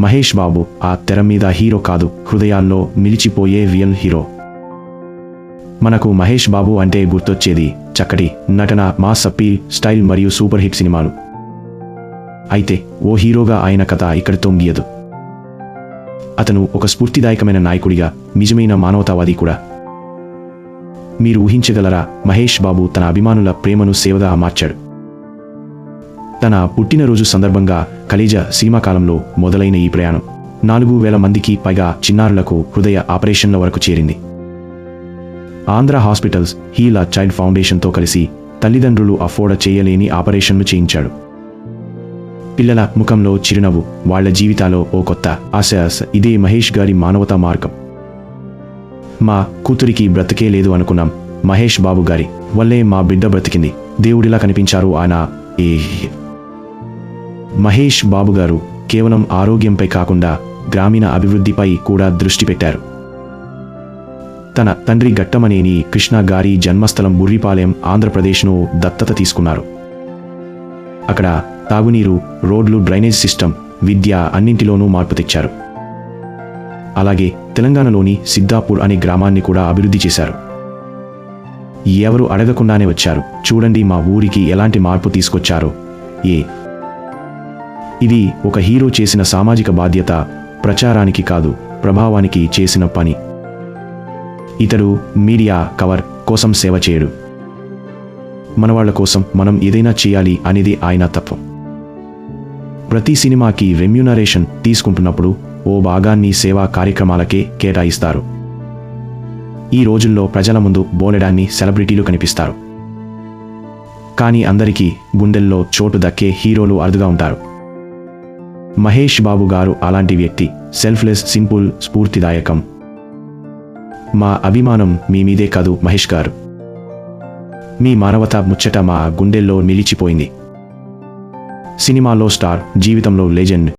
మహేష్ బాబు ఆ తెర మీద హీరో కాదు హృదయాల్లో నిలిచిపోయే రియల్ హీరో. మనకు మహేష్ బాబు అంటే గుర్తొచ్చేది చక్కటి నటన మా సప్పీ స్టైల్ మరియు సూపర్ హిట్ సినిమాలు. అయితే ఓ హీరోగా ఆయన కథ ఇక్కడ తొంగియదు. అతను ఒక స్ఫూర్తిదాయకమైన నాయకుడిగా నిజమైన మానవతావాది కూడా. మీరు ఊహించగలరా మహేష్ బాబు తన అభిమానుల ప్రేమను సేవగా మార్చాడు. తన పుట్టినరోజు సందర్భంగా ఖలీజ సినిమా కాలంలో మొదలైన ఈ ప్రయాణం నాలుగు వేల మందికి పైగా చిన్నారులకు హృదయ ఆపరేషన్ల వరకు చేరింది. Andhra hospitals Heal a Child ఫౌండేషన్తో కలిసి తల్లిదండ్రులు అఫోర్డ్ చేయలేని ఆపరేషన్లు చేయించాడు. పిల్లల ముఖంలో చిరునవ్వు వాళ్ళ జీవితాలో ఓ కొత్త ఆశ ఇదే మహేష్ గారి మానవతా మార్గం. మా కూతురికి బ్రతికే లేదు అనుకున్నాం మహేష్ బాబు గారి వల్లే మా బిడ్డ బ్రతికింది దేవుడిలా కనిపించారు ఆయన ఏ. మహేష్ బాబు గారు కేవలం ఆరోగ్యంపై కాకుండా గ్రామీణ అభివృద్ధిపై కూడా దృష్టి పెట్టారు. తన తండ్రి గట్టమనేని కృష్ణ గారి జన్మస్థలం బుర్రిపాలెం ఆంధ్రప్రదేశ్ను దత్తత తీసుకున్నారు. అక్కడ తాగునీరు రోడ్లు డ్రైనేజ్ సిస్టమ్ విద్య అన్నింటిలోనూ మార్పు తెచ్చారు. అలాగే తెలంగాణలోని సిద్ధాపూర్ అనే గ్రామాన్ని కూడా అభివృద్ధి చేశారు. ఎవరు అడగకుండానే వచ్చారు. చూడండి మా ఊరికి ఎలాంటి మార్పు తీసుకొచ్చారో. ఏ ఇది ఒక హీరో చేసిన సామాజిక బాధ్యత ప్రచారానికి కాదు ప్రభావానికి చేసిన పని. ఇతడు మీడియా కవర్ కోసం సేవ చేయడు. మనవాళ్ళ కోసం మనం ఏదైనా చేయాలి అనేది ఆయన తత్వం. ప్రతి సినిమాకి రెమ్యూనరేషన్ తీసుకుంటున్నప్పుడు ఓ భాగాన్ని సేవా కార్యక్రమాలకే కేటాయిస్తారు. ఈ రోజుల్లో ప్రజల ముందు బోలెడాన్ని సెలబ్రిటీలు కనిపిస్తారు. కానీ అందరికీ గుండెల్లో చోటు దక్కే హీరోలు అరుదుగా ఉంటారు. మహేష్ బాబు గారు అలాంటి వ్యక్తి. సెల్ఫ్లెస్ సింపుల్ స్ఫూర్తిదాయకం. మా అభిమానం మీ మీదే కాదు మహేష్ గారు. మీ మానవత ముచ్చట మా గుండెల్లో నిలిచిపోయింది. సినిమాలో స్టార్ జీవితంలో లెజెండ్.